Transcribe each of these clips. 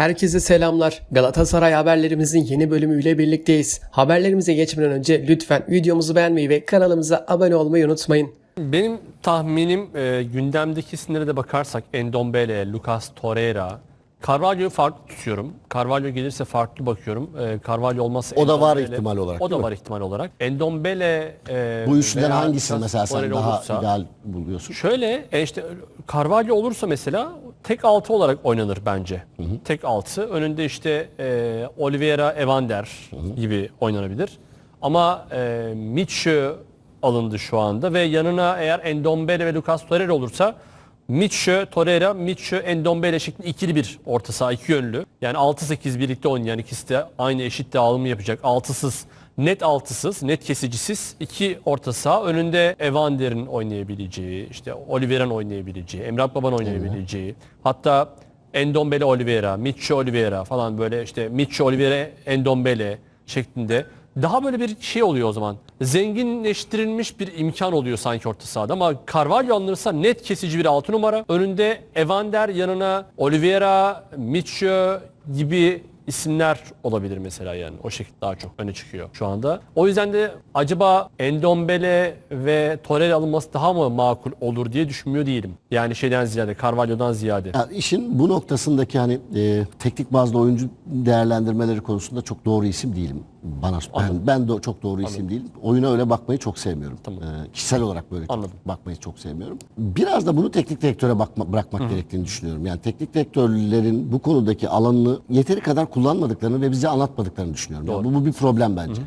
Herkese selamlar. Galatasaray haberlerimizin yeni bölümüyle birlikteyiz. Haberlerimize geçmeden önce lütfen videomuzu beğenmeyi ve kanalımıza abone olmayı unutmayın. Benim tahminim e, gündemdeki isimlere de bakarsak Endombele, Lucas Torreira, Carvalho'yu farklı tutuyorum. Carvalho gelirse farklı bakıyorum. E, Carvalho olmazsa O da var Endombele- ihtimal olarak, O da değil mi? var ihtimal olarak. Endombele e, Bu üçlüden veya hangisini Lucas mesela sen Torreira daha olursa- ideal buluyorsun? Şöyle e, işte Carvalho olursa mesela tek altı olarak oynanır bence. Tek altı. Önünde işte e, Oliveira, Evander gibi oynanabilir. Ama e, Mitchell alındı şu anda ve yanına eğer Endombele ve Lucas Torreira olursa Mitchell, Torreira, Mitchell, Endombele şeklinde ikili bir orta saha, iki yönlü. Yani 6-8 birlikte oynayan ikisi de aynı eşit dağılımı yapacak. Altısız, net altısız, net kesicisiz iki orta saha. Önünde Evander'in oynayabileceği, işte Oliveira'nın oynayabileceği, Emrah Baba'nın oynayabileceği. Hatta Endombele Oliveira, Mitchell Oliveira falan böyle işte Mitchell Oliveira, Endombele şeklinde daha böyle bir şey oluyor o zaman. Zenginleştirilmiş bir imkan oluyor sanki orta sahada ama Carvalho alınırsa net kesici bir 6 numara. Önünde Evander yanına Oliveira, Mitchell gibi isimler olabilir mesela yani. O şekilde daha çok öne çıkıyor şu anda. O yüzden de acaba Endombele ve Torreira alınması daha mı makul olur diye düşünmüyor değilim. Yani şeyden ziyade, Carvalho'dan ziyade. Ya işin bu noktasındaki hani e, teknik bazlı oyuncu değerlendirmeleri konusunda çok doğru isim değilim. Bana ben, ben de çok doğru isim değilim. Oyuna öyle bakmayı çok sevmiyorum. E, kişisel olarak böyle Anladım. bakmayı çok sevmiyorum. Biraz da bunu teknik direktöre bakma, bırakmak gerektiğini düşünüyorum. Yani teknik direktörlerin bu konudaki alanını yeteri kadar kullanmadıklarını ve bize anlatmadıklarını düşünüyorum. Yani bu, bu bir problem bence.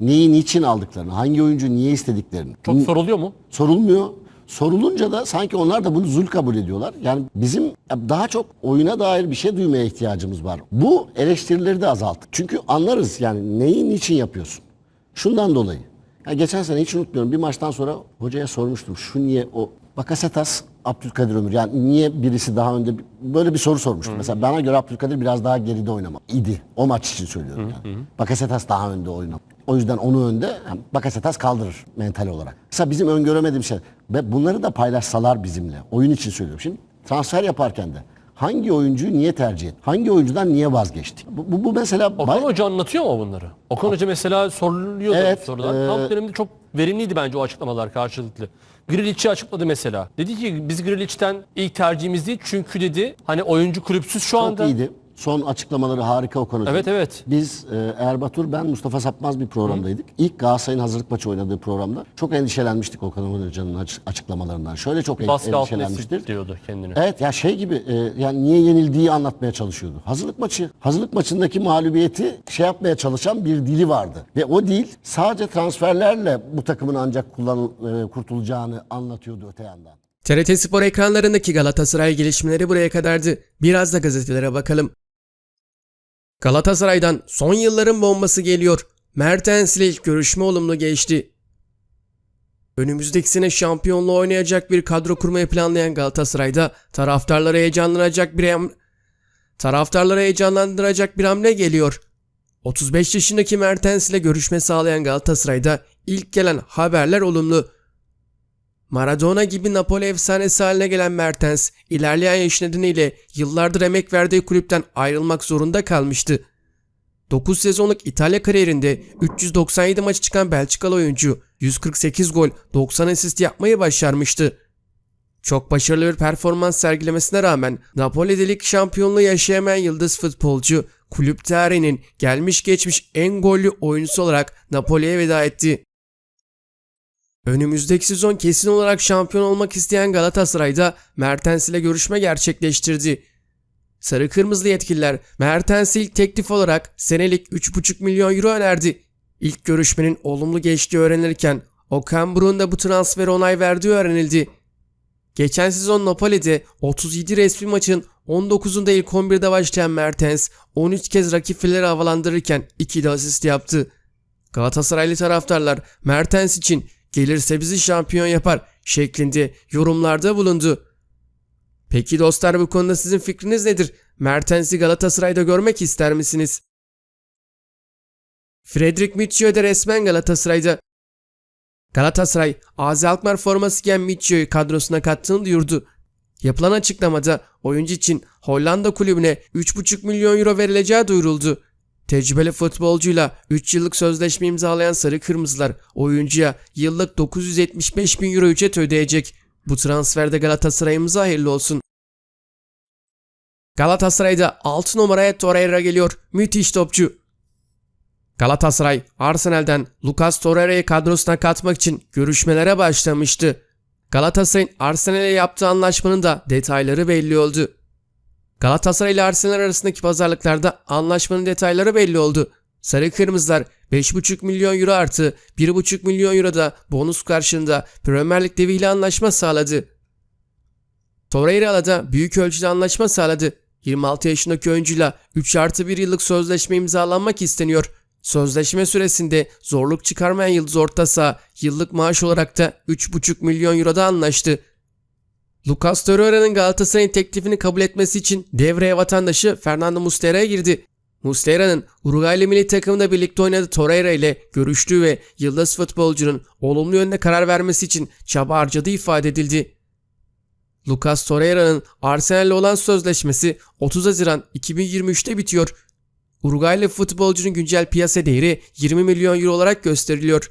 Neyi niçin aldıklarını, hangi oyuncu niye istediklerini. Çok soruluyor mu? sorulmuyor. Sorulunca da sanki onlar da bunu zul kabul ediyorlar. Yani bizim daha çok oyuna dair bir şey duymaya ihtiyacımız var. Bu eleştirileri de azalttık. Çünkü anlarız yani neyi niçin yapıyorsun. Şundan dolayı. Ya geçen sene hiç unutmuyorum bir maçtan sonra hocaya sormuştum. Şu niye o Bakasetas Abdülkadir Ömür yani niye birisi daha önde böyle bir soru sormuştum. Mesela bana göre Abdülkadir biraz daha geride oynama idi. O maç için söylüyorum yani. Bakasetas daha önde oynama. O yüzden onu önde yani Bakasetas kaldırır mental olarak. Mesela bizim öngöremediğim şey ve bunları da paylaşsalar bizimle. Oyun için söylüyorum. Şimdi transfer yaparken de hangi oyuncuyu niye tercih et? Hangi oyuncudan niye vazgeçtik? Bu, bu, bu mesela Okan bay- Hoca anlatıyor mu bunları? Okan Hoca mesela soruluyordu Evet, sorular. e- Kamp döneminde çok verimliydi bence o açıklamalar karşılıklı. Grilic'i açıkladı mesela. Dedi ki biz Grilic'ten ilk tercihimiz değil çünkü dedi hani oyuncu kulüpsüz şu çok anda. iyiydi. Son açıklamaları harika Okan Hoca. Evet evet. Biz e, Erbatur, ben Mustafa Sapmaz bir programdaydık. İlk Galatasaray'ın hazırlık maçı oynadığı programda çok endişelenmiştik Okan Hoca'nın açı- açıklamalarından. Şöyle çok Baskı endişelenmiştir. diyordu kendini. Evet ya şey gibi e, yani niye yenildiği anlatmaya çalışıyordu. Hazırlık maçı, hazırlık maçındaki mağlubiyeti şey yapmaya çalışan bir dili vardı. Ve o dil sadece transferlerle bu takımın ancak kullanıl, e, kurtulacağını anlatıyordu öte yandan. TRT Spor ekranlarındaki Galatasaray gelişmeleri buraya kadardı. Biraz da gazetelere bakalım. Galatasaray'dan son yılların bombası geliyor. Mertens ile ilk görüşme olumlu geçti. Önümüzdeki sene şampiyonluğu oynayacak bir kadro kurmayı planlayan Galatasaray'da taraftarları heyecanlanacak bir ham- taraftarları heyecanlandıracak bir hamle geliyor. 35 yaşındaki Mertens ile görüşme sağlayan Galatasaray'da ilk gelen haberler olumlu. Maradona gibi Napoli efsanesi haline gelen Mertens, ilerleyen yaş nedeniyle yıllardır emek verdiği kulüpten ayrılmak zorunda kalmıştı. 9 sezonluk İtalya kariyerinde 397 maçı çıkan Belçikalı oyuncu 148 gol 90 asist yapmayı başarmıştı. Çok başarılı bir performans sergilemesine rağmen Napoli'de lig şampiyonluğu yaşayamayan yıldız futbolcu kulüp tarihinin gelmiş geçmiş en gollü oyuncusu olarak Napoli'ye veda etti. Önümüzdeki sezon kesin olarak şampiyon olmak isteyen Galatasaray'da Mertens ile görüşme gerçekleştirdi. Sarı Kırmızılı yetkililer Mertens'e ilk teklif olarak senelik 3,5 milyon euro önerdi. İlk görüşmenin olumlu geçtiği öğrenilirken Okan Buruk'un da bu transfere onay verdiği öğrenildi. Geçen sezon Napoli'de 37 resmi maçın 19'unda ilk 11'de başlayan Mertens 13 kez rakip havalandırırken 2 de asist yaptı. Galatasaraylı taraftarlar Mertens için gelirse bizi şampiyon yapar şeklinde yorumlarda bulundu. Peki dostlar bu konuda sizin fikriniz nedir? Mertens'i Galatasaray'da görmek ister misiniz? Fredrik Mitchell de resmen Galatasaray'da. Galatasaray, Azi Alkmaar forması giyen Mitchell'ı kadrosuna kattığını duyurdu. Yapılan açıklamada oyuncu için Hollanda kulübüne 3,5 milyon euro verileceği duyuruldu. Tecrübeli futbolcuyla 3 yıllık sözleşme imzalayan Sarı Kırmızılar oyuncuya yıllık 975 bin euro ücret ödeyecek. Bu transferde Galatasaray'ımıza hayırlı olsun. Galatasaray'da 6 numaraya Torreira geliyor. Müthiş topçu. Galatasaray, Arsenal'den Lucas Torreira'yı kadrosuna katmak için görüşmelere başlamıştı. Galatasaray'ın Arsenal'e yaptığı anlaşmanın da detayları belli oldu. Galatasaray ile Arsenal arasındaki pazarlıklarda anlaşmanın detayları belli oldu. Sarı Kırmızılar 5,5 milyon euro artı 1,5 milyon euro da bonus karşılığında Premier Lig deviyle anlaşma sağladı. Torreira'la da büyük ölçüde anlaşma sağladı. 26 yaşındaki oyuncuyla 3 artı 1 yıllık sözleşme imzalanmak isteniyor. Sözleşme süresinde zorluk çıkarmayan Yıldız Orta Saha yıllık maaş olarak da 3,5 milyon euroda anlaştı. Lucas Torreira'nın Galatasaray'ın teklifini kabul etmesi için devreye vatandaşı Fernando Muslera'ya girdi. Muslera'nın Uruguaylı milli takımında birlikte oynadığı Torreira ile görüştüğü ve yıldız futbolcunun olumlu yönde karar vermesi için çaba harcadığı ifade edildi. Lucas Torreira'nın Arsenal'le olan sözleşmesi 30 Haziran 2023'te bitiyor. Uruguaylı futbolcunun güncel piyasa değeri 20 milyon euro olarak gösteriliyor.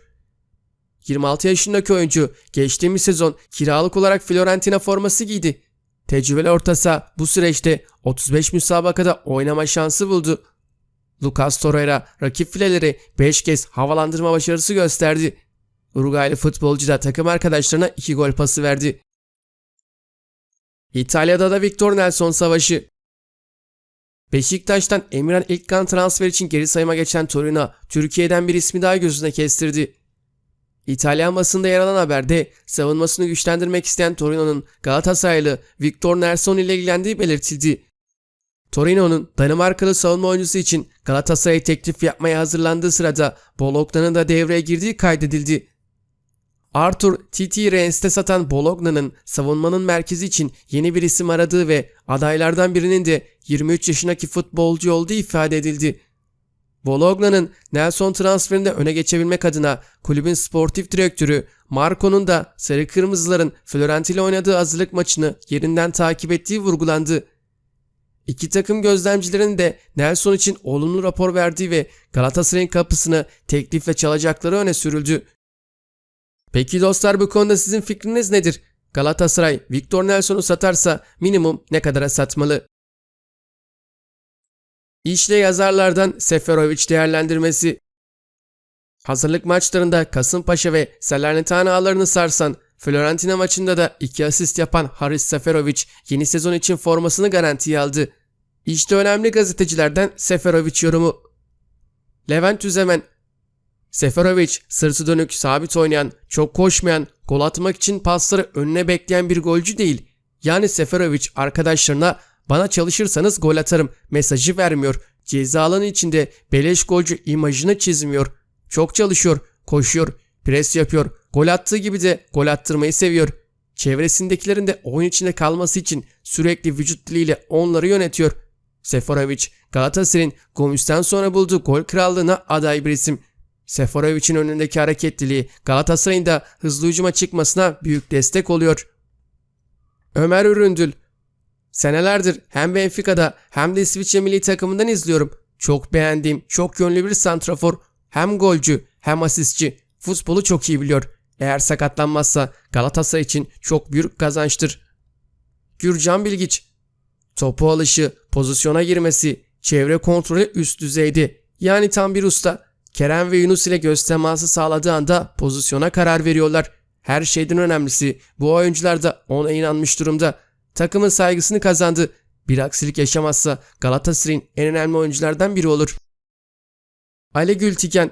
26 yaşındaki oyuncu geçtiğimiz sezon kiralık olarak Fiorentina forması giydi. Tecrübeli orta saha bu süreçte 35 müsabakada oynama şansı buldu. Lucas Torreira rakip fileleri 5 kez havalandırma başarısı gösterdi. Uruguaylı futbolcu da takım arkadaşlarına 2 gol pası verdi. İtalya'da da Victor Nelson savaşı. Beşiktaş'tan Emirhan İlkan transfer için geri sayıma geçen Torino, Türkiye'den bir ismi daha gözüne kestirdi. İtalyan basında yer alan haberde savunmasını güçlendirmek isteyen Torino'nun Galatasaraylı Victor Nelson ile ilgilendiği belirtildi. Torino'nun Danimarkalı savunma oyuncusu için Galatasaray'a teklif yapmaya hazırlandığı sırada Bologna'nın da devreye girdiği kaydedildi. Arthur Titi Reins'te satan Bologna'nın savunmanın merkezi için yeni bir isim aradığı ve adaylardan birinin de 23 yaşındaki futbolcu olduğu ifade edildi. Bologna'nın Nelson transferinde öne geçebilmek adına kulübün sportif direktörü Marco'nun da Sarı Kırmızıların Florentina oynadığı hazırlık maçını yerinden takip ettiği vurgulandı. İki takım gözlemcilerin de Nelson için olumlu rapor verdiği ve Galatasaray'ın kapısını teklifle çalacakları öne sürüldü. Peki dostlar bu konuda sizin fikriniz nedir? Galatasaray Victor Nelson'u satarsa minimum ne kadara satmalı? İşle yazarlardan Seferovic değerlendirmesi. Hazırlık maçlarında Kasımpaşa ve Salernitana ağlarını sarsan, Fiorentina maçında da iki asist yapan Haris Seferovic yeni sezon için formasını garantiye aldı. İşte önemli gazetecilerden Seferovic yorumu. Levent Üzemen Seferovic sırtı dönük, sabit oynayan, çok koşmayan, gol atmak için pasları önüne bekleyen bir golcü değil. Yani Seferovic arkadaşlarına bana çalışırsanız gol atarım mesajı vermiyor. Ceza alanı içinde beleş golcü imajını çizmiyor. Çok çalışıyor, koşuyor, pres yapıyor. Gol attığı gibi de gol attırmayı seviyor. Çevresindekilerin de oyun içinde kalması için sürekli vücut diliyle onları yönetiyor. Seferovic Galatasaray'ın Gomis'ten sonra bulduğu gol krallığına aday bir isim. Seferovic'in önündeki hareketliliği Galatasaray'ın da hızlı hücuma çıkmasına büyük destek oluyor. Ömer Üründül Senelerdir hem Benfica'da hem de İsviçre milli takımından izliyorum. Çok beğendiğim, çok yönlü bir santrafor. Hem golcü hem asistçi. Futbolu çok iyi biliyor. Eğer sakatlanmazsa Galatasaray için çok büyük kazançtır. Gürcan Bilgiç Topu alışı, pozisyona girmesi, çevre kontrolü üst düzeydi. Yani tam bir usta. Kerem ve Yunus ile göz teması sağladığı anda pozisyona karar veriyorlar. Her şeyden önemlisi bu oyuncular da ona inanmış durumda. Takımın saygısını kazandı. Bir aksilik yaşamazsa Galatasaray'ın en önemli oyunculardan biri olur. Ali Gültiken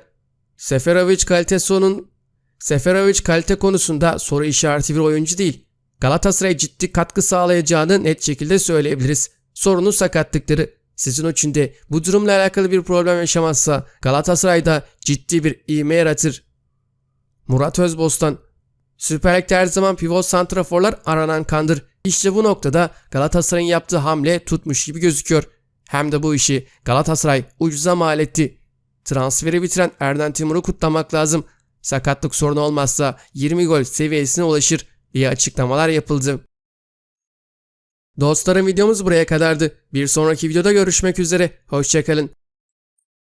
Seferovic kalitesi onun Seferovic kalite konusunda soru işareti bir oyuncu değil. Galatasaray ciddi katkı sağlayacağını net şekilde söyleyebiliriz. Sorunu sakatlıkları. Sizin için de bu durumla alakalı bir problem yaşamazsa Galatasaray'da ciddi bir ivme yaratır. Murat Özbostan Süper Lig'de her zaman pivot santraforlar aranan kandır. İşte bu noktada Galatasaray'ın yaptığı hamle tutmuş gibi gözüküyor. Hem de bu işi Galatasaray ucuza mal etti. Transferi bitiren Erden Timur'u kutlamak lazım. Sakatlık sorunu olmazsa 20 gol seviyesine ulaşır diye açıklamalar yapıldı. Dostlarım videomuz buraya kadardı. Bir sonraki videoda görüşmek üzere. Hoşçakalın.